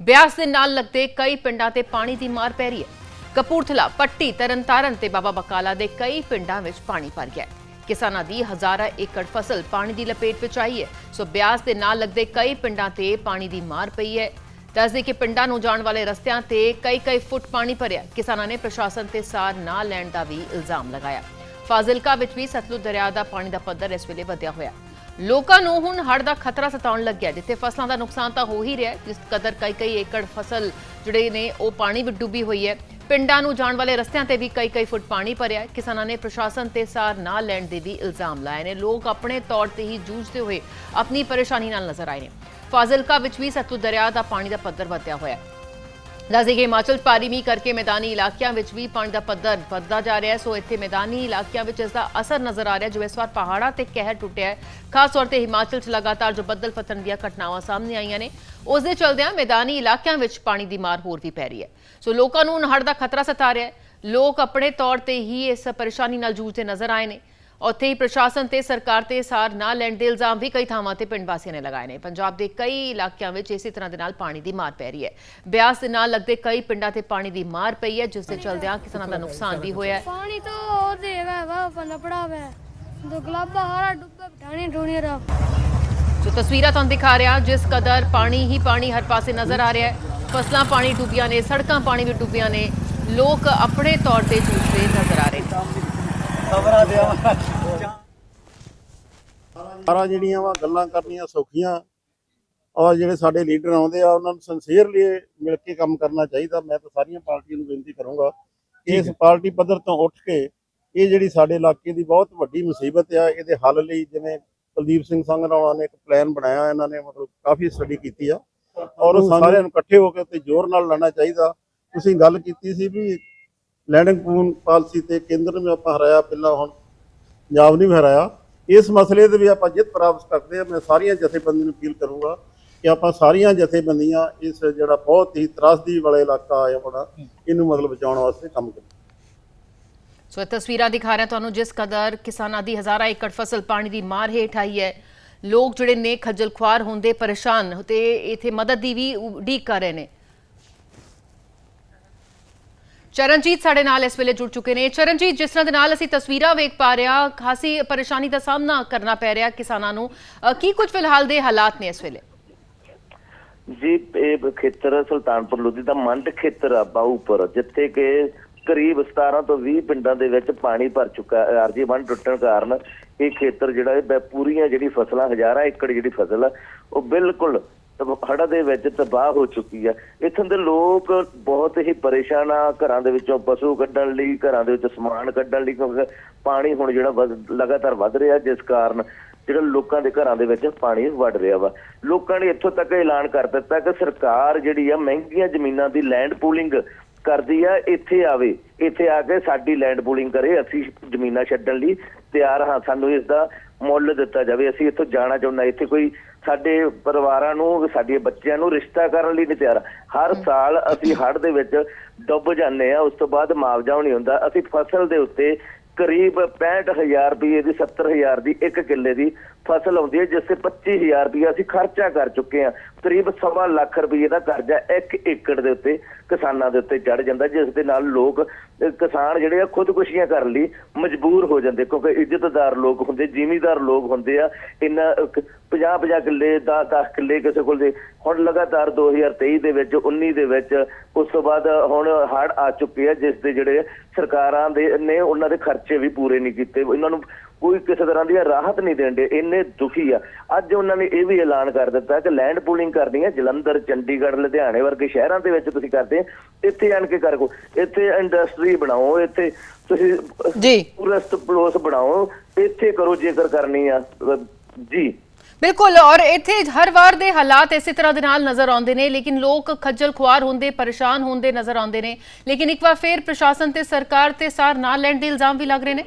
ਬਿਆਸ ਦੇ ਨਾਲ ਲੱਗਦੇ ਕਈ ਪਿੰਡਾਂ ਤੇ ਪਾਣੀ ਦੀ ਮਾਰ ਪੈ ਰਹੀ ਹੈ। ਕਪੂਰਥਲਾ, ਪੱਟੀ, ਤਰਨਤਾਰਨ ਤੇ ਬਾਬਾ ਬਕਾਲਾ ਦੇ ਕਈ ਪਿੰਡਾਂ ਵਿੱਚ ਪਾਣੀ ਭਰ ਗਿਆ ਹੈ। ਕਿਸਾਨਾਂ ਦੀ ਹਜ਼ਾਰਾਂ ਏਕੜ ਫਸਲ ਪਾਣੀ ਦੀ ਲਪੇਟ ਵਿੱਚ ਆਈ ਹੈ। ਸੋ ਬਿਆਸ ਦੇ ਨਾਲ ਲੱਗਦੇ ਕਈ ਪਿੰਡਾਂ ਤੇ ਪਾਣੀ ਦੀ ਮਾਰ ਪਈ ਹੈ। ਦੱਸਦੇ ਕਿ ਪਿੰਡਾਂ ਨੂੰ ਜਾਣ ਵਾਲੇ ਰਸਤਿਆਂ ਤੇ ਕਈ ਕਈ ਫੁੱਟ ਪਾਣੀ ਭਰਿਆ। ਕਿਸਾਨਾਂ ਨੇ ਪ੍ਰਸ਼ਾਸਨ ਤੇ ਸਾਰ ਨਾ ਲੈਣ ਦਾ ਵੀ ਇਲਜ਼ਾਮ ਲਗਾਇਆ। ਫਾਜ਼ਿਲਕਾ ਵਿੱਚ ਵੀ ਸਤਲੁਜ ਦਰਿਆ ਦਾ ਪਾਣੀ ਦਾ ਪੱਧਰ ਇਸ ਵੇਲੇ ਵਧਿਆ ਹੋਇਆ। ਲੋਕਾਂ ਨੂੰ ਹੁਣ ਹੜ੍ਹ ਦਾ ਖਤਰਾ ਸਤਾਉਣ ਲੱਗਿਆ, ਜਿੱਥੇ ਫਸਲਾਂ ਦਾ ਨੁਕਸਾਨ ਤਾਂ ਹੋ ਹੀ ਰਿਹਾ ਜਿਸ ਕਦਰ ਕਈ ਕਈ ਏਕੜ ਫਸਲ ਜਿਹੜੇ ਨੇ, ਉਹ ਪਾਣੀ ਵਿੱਚ ਡੁੱਬੀ ਹੋਈ ਹੈ। ਪਿੰਡਾਂ ਨੂੰ ਜਾਣ ਵਾਲੇ ਰਸਤਿਆਂ ਤੇ ਵੀ ਕਈ ਕਈ ਫੁੱਟ ਪਾਣੀ ਭਰਿਆ ਕਿਸਾਨਾਂ ਨੇ ਪ੍ਰਸ਼ਾਸਨ ਤੇ ਸਾਰ ਨਾ ਲੈਣ ਦੇ ਵੀ ਇਲਜ਼ਾਮ ਲਾਏ ਨੇ। ਲੋਕ ਆਪਣੇ ਤੌਰ ਤੇ ਹੀ ਜੂਝਦੇ ਹੋਏ ਆਪਣੀ ਪਰੇਸ਼ਾਨੀ ਨਾਲ ਨਜ਼ਰ ਆਏ ਨੇ। ਫਾਜ਼ਿਲਕਾ ਵਿੱਚ ਵੀ ਸਤਲੁਜ ਦਰਿਆ ਦਾ ਪਾਣੀ ਦਾ ਪੱਧਰ ਵਧਿਆ ਹੋਇਆ ਦੱਸਦੇ ਕਿ ਹਿਮਾਚਲ 'ਚ ਭਾਰੀ ਮੀਂਹ ਕਰਕੇ ਮੈਦਾਨੀ ਇਲਾਕਿਆਂ ਵਿੱਚ ਵੀ ਪਾਣੀ ਦਾ ਪੱਧਰ ਵੱਧਦਾ ਜਾ ਰਿਹਾ ਹੈ। ਸੋ ਇੱਥੇ ਮੈਦਾਨੀ ਇਲਾਕਿਆਂ ਵਿੱਚ ਇਸ ਦਾ ਅਸਰ ਨਜ਼ਰ ਆ ਰਿਹਾ ਜੋ ਇਸ ਵਾਰ ਪਹਾੜਾਂ ਤੇ ਕਹਿਰ ਟੁੱਟਿਆ ਹੈ। ਖਾਸ ਤੌਰ ਤੇ ਹਿਮਾਚਲ 'ਚ ਲਗਾਤਾਰ ਜੋ ਬੱਦਲ ਫਟਣ ਦੀਆਂ ਘਟਨਾਵਾਂ ਸਾਹਮਣੇ ਆਈਆਂ ਨੇ, ਉਸ ਦੇ ਚਲਦਿਆਂ ਮੈਦਾਨੀ ਇਲਾਕਿਆਂ ਵਿੱਚ ਪਾਣੀ ਦੀ ਮਾਰ ਹੋਰ ਵੀ ਪੈ ਰਹੀ ਹੈ। ਸੋ ਲੋਕਾਂ ਨੂੰ ਹੁਣ ਦਾ ਖਤਰਾ ਸਤਾ ਰਿਹਾ ਹੈ। ਲੋਕ ਆਪਣੇ ਤੌਰ ਤੇ ਹੀ ਇਸ ਪਰੇਸ਼ਾਨੀ ਨਾਲ ਜੂਝਦੇ ਨਜ਼ਰ ਆਏ ਨੇ। ਉੱਥੇ ਹੀ ਪ੍ਰਸ਼ਾਸਨ ਤੇ ਸਰਕਾਰ ਤੇ ਸਾਰ ਨਾ ਲੈਣ ਦੇ ਇਲਜ਼ਾਮ ਵੀ ਕਈ ਥਾਵਾਂ ਤੇ ਪਿੰਡ ਵਾਸੀਆਂ ਨੇ ਲਗਾਏ ਨੇ। ਪੰਜਾਬ ਦੇ ਕਈ ਇਲਾਕਿਆਂ ਵਿੱਚ ਇਸੇ ਤਰ੍ਹਾਂ ਦੇ ਨਾਲ ਪਾਣੀ ਦੀ ਮਾਰ ਪੈ ਰਹੀ ਹੈ। ਬਿਆਸ ਦੇ ਨਾਲ ਲੱਗਦੇ ਕਈ ਪਿੰਡਾਂ ਤੇ ਪਾਣੀ ਦੀ ਮਾਰ ਪਈ ਹੈ ਜਿਸ ਦੇ ਚਲਦਿਆਂ ਕਿਸਾਨਾਂ ਦਾ ਨੁਕਸਾਨ ਵੀ ਹੋਇਆ ਪਾਣੀ ਤਾਂ ਉਹ ਦੇਵਾ ਵਾ ਪਲਪੜਾ ਵਾ ਦੁਗਲਾਬਾ ਹਾਰਾ ਡੁੱਬੇ ਢਾਣੀ ਢੂਣੀ ਰਾ ਜੋ ਤਸਵੀਰਾਂ ਤੁਹਾਨੂੰ ਦਿਖਾ ਰਿਹਾ ਜਿਸ ਕਦਰ ਪਾਣੀ ਹੀ ਪਾਣੀ ਹਰ ਪਾਸੇ ਨਜ਼ਰ ਆ ਰਿਹਾ ਹੈ। ਫਸਲਾਂ ਪਾਣੀ ਡੁੱਬੀਆਂ ਨੇ ਸੜਕਾਂ ਪਾਣੀ ਵੀ ਡੁੱਬੀਆਂ ਨੇ। ਲੋਕ ਆਪਣੇ ਤੌਰ ਤੇ ਜੂਝਦੇ ਨਜ਼ਰ ਆ ਰਹੇ ਨੇ। ਸਾਰਾ ਜਿਹੜੀਆਂ ਵਾ ਗੱਲਾਂ ਕਰਨੀਆਂ ਸੌਖੀਆਂ। ਔਰ ਜਿਹੜੇ ਸਾਡੇ ਲੀਡਰ ਆਉਂਦੇ ਆ ਉਹਨਾਂ ਨੂੰ ਸਿੰਸੀਅਰਲੀ ਮਿਲ ਕੇ ਕੰਮ ਕਰਨਾ ਚਾਹੀਦਾ। ਮੈਂ ਤਾਂ ਸਾਰੀਆਂ ਪਾਰਟੀਆਂ ਨੂੰ ਬੇਨਤੀ ਕਰੂੰਗਾ ਇਸ ਪਾਰਟੀ ਪੱਧਰ ਤੋਂ ਉੱਠ ਕੇ ਇਹ ਜਿਹੜੀ ਸਾਡੇ ਇਲਾਕੇ ਦੀ ਬਹੁਤ ਵੱਡੀ ਮੁਸੀਬਤ ਆ ਇਹਦੇ ਹੱਲ ਲਈ ਜਿਵੇਂ ਕੁਲਦੀਪ ਸਿੰਘ ਸੰਘਰਾਣਾ ਨੇ ਇੱਕ ਪਲਾਨ ਬਣਾਇਆ ਇਹਨਾਂ ਨੇ ਮਤਲਬ ਕਾਫੀ ਸਟੱਡੀ ਕੀਤੀ ਆ। ਔਰ ਸਾਰਿਆਂ ਨੂੰ ਇਕੱਠੇ ਹੋ ਕੇ ਤੇ ਜ਼ੋਰ ਨਾਲ ਲੜਨਾ ਚਾਹੀਦਾ। ਤੁਸੀਂ ਗੱਲ ਕੀਤੀ ਸੀ ਵੀ ਲੈਂਡਿੰਗ ਪੂਨ ਪਾਲਿਸੀ ਤੇ ਕੇਂਦਰ ਨੂੰ ਆਪਾਂ ਹਰਾਇਆ, ਪਹਿਲਾਂ ਹੁਣ ਪੰਜਾਬ ਨਹੀਂ ਹਰਾਇਆ। ਇਸ ਮਸਲੇ ਦੇ ਵੀ ਆਪਾਂ ਜਿੱਤ ਪ੍ਰਾਪਤ ਕਰਦੇ ਆ ਮੈਂ ਸਾਰੀਆਂ ਜਥੇਬੰਦੀਆਂ ਨੂੰ ਅਪੀਲ ਕਰੂੰਗਾ ਕਿ ਆਪਾਂ ਸਾਰੀਆਂ ਜਥੇਬੰਦੀਆਂ ਇਸ ਜਿਹੜਾ ਬਹੁਤ ਹੀ ਤਰਾਸਦੀ ਵਾਲਾ ਇਲਾਕਾ ਆ ਆਪਣਾ ਇਹਨੂੰ ਮਤਲਬ ਬਚਾਉਣ ਵਾਸਤੇ ਕੰਮ ਕਰੀਏ ਸੋ ਇਹ ਤਸਵੀਰਾਂ ਦਿਖਾ ਰਿਹਾ ਤੁਹਾਨੂੰ ਜਿਸ ਕਦਰ ਕਿਸਾਨਾਂ ਦੀ ਹਜ਼ਾਰਾਂ ਏਕੜ ਫਸਲ ਪਾਣੀ ਦੀ ਮਾਰ ਹੇਠ ਆਈ ਹੈ। ਲੋਕ ਜਿਹੜੇ ਨੇ ਖੱਜਲ ਖੁਆਰ ਹੁੰਦੇ ਪਰੇਸ਼ਾਨ ਤੇ ਇਥੇ ਮਦਦ ਦੀ ਵੀ ਉਡੀਕ ਕਰ ਰਹੇ ਨੇ। ਚਰਨਜੀਤ ਸਾਡੇ ਨਾਲ ਇਸ ਵੇਲੇ ਜੁੜ ਚੁੱਕੇ ਨੇ। ਚਰਨਜੀਤ, ਜਿਸ ਤਰ੍ਹਾਂ ਦੇ ਨਾਲ ਅਸੀਂ ਤਸਵੀਰਾਂ ਵੇਖ ਪਾ ਰਹੇ ਹਾਂ, ਖਾਸੀ ਪਰੇਸ਼ਾਨੀ ਦਾ ਸਾਹਮਣਾ ਕਰਨਾ ਪੈ ਰਿਹਾ ਕਿਸਾਨਾਂ ਨੂੰ। ਕੀ ਕੁਝ ਫਿਲਹਾਲ ਦੇ ਹਾਲਾਤ ਨੇ ਇਸ ਵੇਲੇ? ਜੀ, ਇਹ ਖੇਤਰ ਸੁਲਤਾਨਪੁਰ ਲੋਧੀ ਦਾ ਮੰਡ ਖੇਤਰ ਆ ਬਾਊਪੁਰ ਜਿੱਥੇ ਕਿ ਕਰੀਬ 17 ਤੋਂ 20 ਪਿੰਡਾਂ ਦੇ ਵਿੱਚ ਪਾਣੀ ਭਰ ਚੁੱਕਾ ਆਰਜੀ ਬੰਨ ਟੁੱਟਣ ਕਾਰਨ ਇਹ ਖੇਤਰ ਜਿਹੜਾ ਇਹ ਪੂਰੀਆਂ ਜਿਹੜੀ ਫਸਲਾਂ, ਹਜ਼ਾਰਾਂ ਏਕੜ ਜਿਹੜੀ ਫਸਲ ਆ, ਉਹ ਬਿਲਕੁਲ ਹੜ੍ਹਾਂ ਦੇ ਵਿੱਚ ਤਬਾਹ ਹੋ ਚੁੱਕੀ ਆ। ਇੱਥੋਂ ਦੇ ਲੋਕ ਬਹੁਤ ਹੀ ਪਰੇਸ਼ਾਨ ਆ ਘਰਾਂ ਦੇ ਵਿੱਚੋਂ ਪਸ਼ੂ ਕੱਢਣ ਲਈ, ਘਰਾਂ ਦੇ ਵਿੱਚ ਸਮਾਨ ਕੱਢਣ ਲਈ, ਕਿਉਂਕਿ ਪਾਣੀ ਹੁਣ ਜਿਹੜਾ ਲਗਾਤਾਰ ਵੱਧ ਰਿਹਾ ਜਿਸ ਕਾਰਨ ਜਿਹੜਾ ਲੋਕਾਂ ਦੇ ਘਰਾਂ ਦੇ ਵਿੱਚ ਪਾਣੀ ਵੜ ਰਿਹਾ ਵਾ। ਲੋਕਾਂ ਨੇ ਇੱਥੋਂ ਤੱਕ ਐਲਾਨ ਕਰ ਦਿੱਤਾ ਕਿ ਸਰਕਾਰ ਜਿਹੜੀ ਆ ਮਹਿੰਗੀਆਂ ਜ਼ਮੀਨਾਂ ਦੀ ਲੈਂਡ ਪੂਲਿੰਗ ਕਰਦੀ ਆ, ਇੱਥੇ ਆਵੇ। ਇੱਥੇ ਆ ਕੇ ਸਾਡੀ ਲੈਂਡ ਪੂਲਿੰਗ ਕਰੇ, ਅਸੀਂ ਜ਼ਮੀਨਾਂ ਛੱਡਣ ਲਈ ਤਿਆਰ ਹਾਂ। ਸਾਨੂੰ ਇਸ ਦਾ ਮੁੱਲ ਦਿੱਤਾ ਜਾਵੇ। ਅਸੀਂ ਇੱਥੋਂ ਜਾਣਾ ਚਾਹੁੰਦਾ ਇੱਥੇ ਕੋਈ ਸਾਡੇ ਪਰਿਵਾਰਾਂ ਨੂੰ ਸਾਡੇ ਬੱਚਿਆਂ ਨੂੰ ਰਿਸ਼ਤਾ ਕਰਨ ਲਈ ਨਹੀਂ ਤਿਆਰ। ਹਰ ਸਾਲ ਅਸੀਂ ਹੜ੍ਹ ਦੇ ਵਿੱਚ ਡੁੱਬ ਜਾਂਦੇ ਆ ਉਸ ਤੋਂ ਬਾਅਦ ਮੁਆਵਜ਼ਾ ਨਹੀਂ ਹੁੰਦਾ। ਅਸੀਂ ਫਸਲ ਦੇ ਉੱਤੇ ਕਰੀਬ 65000 ਰੁਪਏ ਦੀ 70000 ਦੀ ਇੱਕ ਕਿੱਲੇ ਦੀ ਫਸਲ ਆਉਂਦੀ ਹੈ, ਜਿਸ ਤੇ 25000 ਰੁਪਏ ਅਸੀਂ ਖਰਚਾ ਕਰ ਚੁੱਕੇ ਹਾਂ। ਕਰੀਬ ਸਵਾ ਲੱਖ ਰੁਪਏ ਦਾ ਕਰਜ਼ਾ ਇੱਕ ਏਕੜ ਦੇ ਉੱਤੇ ਕਿਸਾਨਾਂ ਦੇ ਉੱਤੇ ਚੜ ਜਾਂਦਾ, ਜਿਸ ਦੇ ਨਾਲ ਲੋਕ ਕਿਸਾਨ ਜਿਹੜੇ ਆ, ਖੁਦਕੁਸ਼ੀਆਂ ਕਰਨ ਲਈ ਮਜਬੂਰ ਹੋ ਜਾਂਦੇ। ਕਿਉਂਕਿ ਇੱਜ਼ਤਦਾਰ ਲੋਕ ਹੁੰਦੇ, ਜ਼ਿਮੀਦਾਰ ਲੋਕ ਹੁੰਦੇ ਆ, ਇਹਨਾਂ 50 50 ਕਿੱਲੇ ਦਾ 10 ਕਿੱਲੇ ਕਿਸੇ ਕੋਲ ਦੇ। ਹੁਣ ਲਗਾਤਾਰ 2023 ਦੇ ਵਿੱਚ 19 ਦੇ ਵਿੱਚ, ਉਸ ਤੋਂ ਬਾਅਦ ਹੁਣ ਹੜ ਆ ਚੁੱਕੇ ਆ, ਜਿਸ ਦੇ ਜਿਹੜੇ ਸਰਕਾਰਾਂ ਦੇ ਨੇ, ਉਹਨਾਂ ਦੇ ਖਰਚੇ ਵੀ ਪੂਰੇ ਨਹੀਂ ਕੀਤੇ। ਇਹਨਾਂ ਨੂੰ ਕੋਈ ਕਿਸੇ ਤਰ੍ਹਾਂ ਦੀ ਰਾਹਤ ਨਹੀਂ ਦੇਣਦੇ ਇੰਨੇ ਦੁਖੀ ਆ। ਅੱਜ ਉਹਨਾਂ ਨੇ ਇਹ ਵੀ ਐਲਾਨ ਕਰ ਦਿੱਤਾ ਕਿ ਲੈਂਡ ਪੂਲਿੰਗ ਕਰਨੀ ਹੈ ਜਲੰਧਰ ਚੰਡੀਗੜ੍ਹ ਲੁਧਿਆਣੇ ਵਰਗੇ ਸ਼ਹਿਰਾਂ ਦੇ ਵਿੱਚ ਤੁਸੀਂ ਕਰਦੇ ਇੱਥੇ ਆਣ ਕੇ ਕਰੋ ਇੱਥੇ ਇੰਡਸਟਰੀ ਬਣਾਓ ਇੱਥੇ ਤੁਸੀਂ ਜੀ। ਟੂਰਿਸਟ ਪਲੋਸ ਬਣਾਓ ਇੱਥੇ ਕਰੋ ਜੇਕਰ ਕਰਨੀ ਆ ਜੀ। ਬਿਲਕੁਲ ਔਰ ਇੱਥੇ ਹਰ ਵਾਰ ਦੇ ਹਾਲਾਤ ਇਸੇ ਤਰ੍ਹਾਂ ਦੇ ਨਾਲ ਨਜ਼ਰ ਆਉਂਦੇ ਨੇ ਲੇਕਿਨ ਲੋਕ ਖੱਜਲ ਖੁਆਰ ਹੁੰਦੇ ਪਰੇਸ਼ਾਨ ਹੁੰਦੇ ਨਜ਼ਰ ਆਉਂਦੇ ਨੇ। ਲੇਕਿਨ ਇੱਕ ਵਾਰ ਫੇਰ ਪ੍ਰਸ਼ਾਸਨ ਤੇ ਸਰਕਾਰ ਤੇ ਸਾਰ ਨਾ ਲੈਣ ਦੇ ਇਲਜ਼ਾਮ ਵੀ ਲੱਗ ਰਹੇ ਨੇ।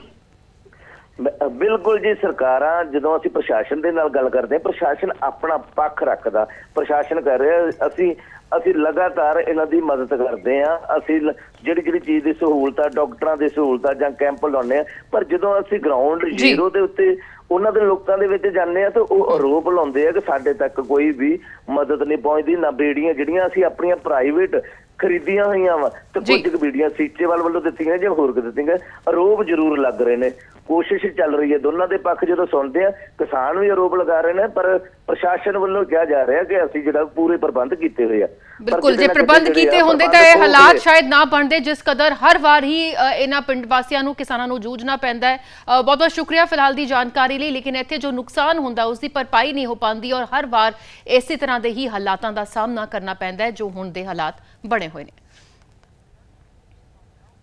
ਬਿਲਕੁਲ ਜੀ ਸਰਕਾਰਾਂ ਜਦੋਂ ਅਸੀਂ ਪ੍ਰਸ਼ਾਸਨ ਦੇ ਨਾਲ ਗੱਲ ਕਰਦੇ ਹਾਂ ਪ੍ਰਸ਼ਾਸਨ ਆਪਣਾ ਪੱਖ ਰੱਖਦਾ ਪ੍ਰਸ਼ਾਸਨ ਕਰ ਰਿਹਾ ਅਸੀਂ ਅਸੀਂ ਲਗਾਤਾਰ ਇਹਨਾਂ ਦੀ ਮਦਦ ਕਰਦੇ ਆ ਅਸੀਂ ਜਿਹੜੀ ਜਿਹੜੀ ਚੀਜ਼ ਦੀ ਸਹੂਲਤ ਆ ਡਾਕਟਰਾਂ ਦੀ ਸਹੂਲਤ ਜਾਂ ਕੈਂਪ ਲਾਉਂਦੇ ਆ ਪਰ ਜਦੋਂ ਅਸੀਂ ਗਰਾਊਂਡ। ਜ਼ੀਰੋ ਦੇ ਉੱਤੇ ਉਹਨਾਂ ਦੇ ਲੋਕਾਂ ਦੇ ਵਿੱਚ ਜਾਂਦੇ ਆ ਤਾਂ ਉਹ ਆਰੋਪ ਲਾਉਂਦੇ ਆ ਕਿ ਸਾਡੇ ਤੱਕ ਕੋਈ ਵੀ ਮਦਦ ਨਹੀਂ ਪਹੁੰਚਦੀ ਨਾ ਬੇੜੀਆਂ ਜਿਹੜੀਆਂ ਅਸੀਂ ਆਪਣੀਆਂ ਪ੍ਰਾਈਵੇਟ ਖਰੀਦੀਆਂ ਹੋਈਆਂ ਵਾ ਤੇ ਜੀ। ਕੁਝ ਕੁ ਬੀੜੀਆਂ ਸੀਚੇਵਾਲ ਵੱਲੋਂ ਦਿੱਤੀਆਂ ਜਾਂ ਹੋਰ ਕਿ ਦਿੱਤੀਆਂ ਆਰੋਪ ਜ਼ਰੂਰ ਲੱਗ ਰਹੇ ਨੇ। ਕੋਸ਼ਿਸ਼ ਚੱਲ ਰਹੀ ਹੈ। ਦੋਨਾਂ ਦੇ ਪੱਖ ਜਦੋਂ ਸੁਣਦੇ ਆ ਕਿਸਾਨ ਵੀ ਆਰੋਪ ਲਗਾ ਰਹੇ ਨੇ ਪਰ ਪ੍ਰਸ਼ਾਸਨ ਵੱਲੋਂ ਕਿਹਾ ਜਾ ਰਿਹਾ ਕਿ ਅਸੀਂ ਜਿਹੜਾ ਪੂਰੇ ਪ੍ਰਬੰਧ ਕੀਤੇ ਹੋਏ ਆ। ਬਿਲਕੁਲ ਜੇ ਪ੍ਰਬੰਧ ਕੀਤੇ ਹੁੰਦੇ ਤਾਂ ਇਹ ਹਾਲਾਤ। ਸ਼ਾਇਦ ਨਾ ਬਣਦੇ ਜਿਸ ਕਦਰ ਹਰ ਵਾਰ ਹੀ ਇਹਨਾਂ ਪਿੰਡ ਵਾਸੀਆਂ ਨੂੰ ਕਿਸਾਨਾਂ ਨੂੰ ਜੂਝਣਾ ਪੈਂਦਾ ਹੈ ਬਹੁਤ ਬਹੁਤ ਸ਼ੁਕਰੀਆ ਫਿਲਹਾਲ ਦੀ ਜਾਣਕਾਰੀ ਲਈ ਲੇਕਿਨ ਇੱਥੇ ਜੋ ਨੁਕਸਾਨ ਹੁੰਦਾ ਉਸ ਦੀ ਭਰਪਾਈ ਨਹੀਂ ਹੋ ਪਾਉਂਦੀ ਔਰ ਹਰ ਵਾਰ ਇਸੇ ਤਰ੍ਹਾਂ ਦੇ ਹੀ ਹਾਲਾਤਾਂ ਦਾ ਸਾਹਮਣਾ ਕਰਨਾ ਪੈਂਦਾ ਹੈ ਜੋ ਹੁਣ ਦੇ ਹਾਲਾਤ ਬਣੇ ਹੋਏ ਨੇ